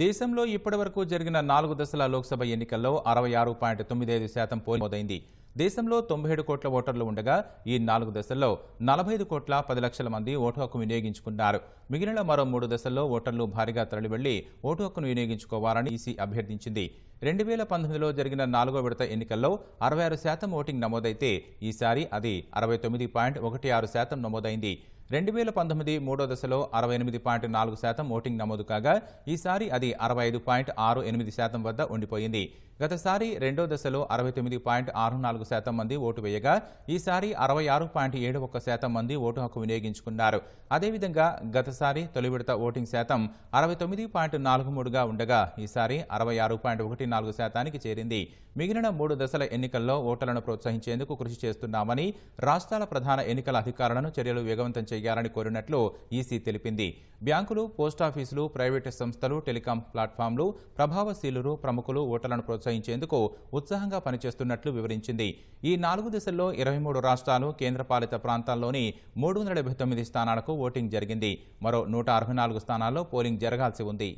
దేశంలో ఇప్పటివరకు జరిగిన నాలుగు దశల లోక్సభ ఎన్నికల్లో అరవై ఆరు పాయింట్ తొమ్మిది ఐదు శాతం పోలింగ్ దేశంలో తొంభై ఏడు కోట్ల ఓటర్లు ఉండగా ఈ నాలుగు దశల్లో నలభై ఐదు కోట్ల పది లక్షల మంది ఓటు హక్కు వినియోగించుకున్నారు. మిగిలిన మరో మూడు దశల్లో ఓటర్లు భారీగా తరలివెళ్ళి ఓటు హక్కును వినియోగించుకోవాలని ఈసీ అభ్యర్థించింది. రెండు వేల పంతొమ్మిదిలో జరిగిన నాలుగో విడత ఎన్నికల్లో అరవై ఆరు శాతం ఓటింగ్ నమోదైతే ఈసారి అది అరవై తొమ్మిది పాయింట్ ఒకటి ఆరు శాతం నమోదైంది. రెండు వేల పంతొమ్మిది మూడో దశలో అరవై ఎనిమిది పాయింట్ నాలుగు శాతం ఓటింగ్ నమోదు కాగా ఈసారి అది అరవై ఐదు పాయింట్ ఆరు ఎనిమిది శాతం వద్ద ఉండిపోయింది. గతసారి రెండో దశలో అరవై తొమ్మిది పాయింట్ ఆరు నాలుగు శాతం మంది ఓటు వేయగా ఈసారి అరవై ఆరు పాయింట్ ఏడు ఒక్క శాతం మంది ఓటు హక్కు వినియోగించుకున్నారు. అదేవిధంగా గతసారి తొలి విడత ఓటింగ్ శాతం అరవై తొమ్మిది పాయింట్ నాలుగు మూడుగా ఉండగా ఈసారి అరవై ఆరు పాయింట్ ఒకటి నాలుగు శాతానికి చేరింది. మిగిలిన మూడు దశల ఎన్నికల్లో ఓటర్లను ప్రోత్సహించేందుకు కృషి చేస్తున్నామని రాష్ట్రాల ప్రధాన ఎన్నికల అధికారులను చర్యలు వేగవంతం చేయాలని కోరినట్లు ఈసీ తెలిపింది. బ్యాంకులు పోస్టాఫీసులు ప్రైవేటు సంస్థలు టెలికాం ప్లాట్ఫామ్లు ప్రభావశీలురు ప్రముఖులు ఓటర్లను ప్రోత్సహించేందుకు ఉత్సాహంగా పనిచేస్తున్నట్లు వివరించింది. ఈ నాలుగు దశల్లో ఇరవై మూడు రాష్ట్రాలు కేంద్రపాలిత ప్రాంతాల్లోని మూడు వందల డెబ్బై తొమ్మిది స్థానాలకు ఓటింగ్ జరిగింది. మరో నూట అరవై నాలుగు స్థానాల్లో పోలింగ్ జరగాల్సి ఉంది.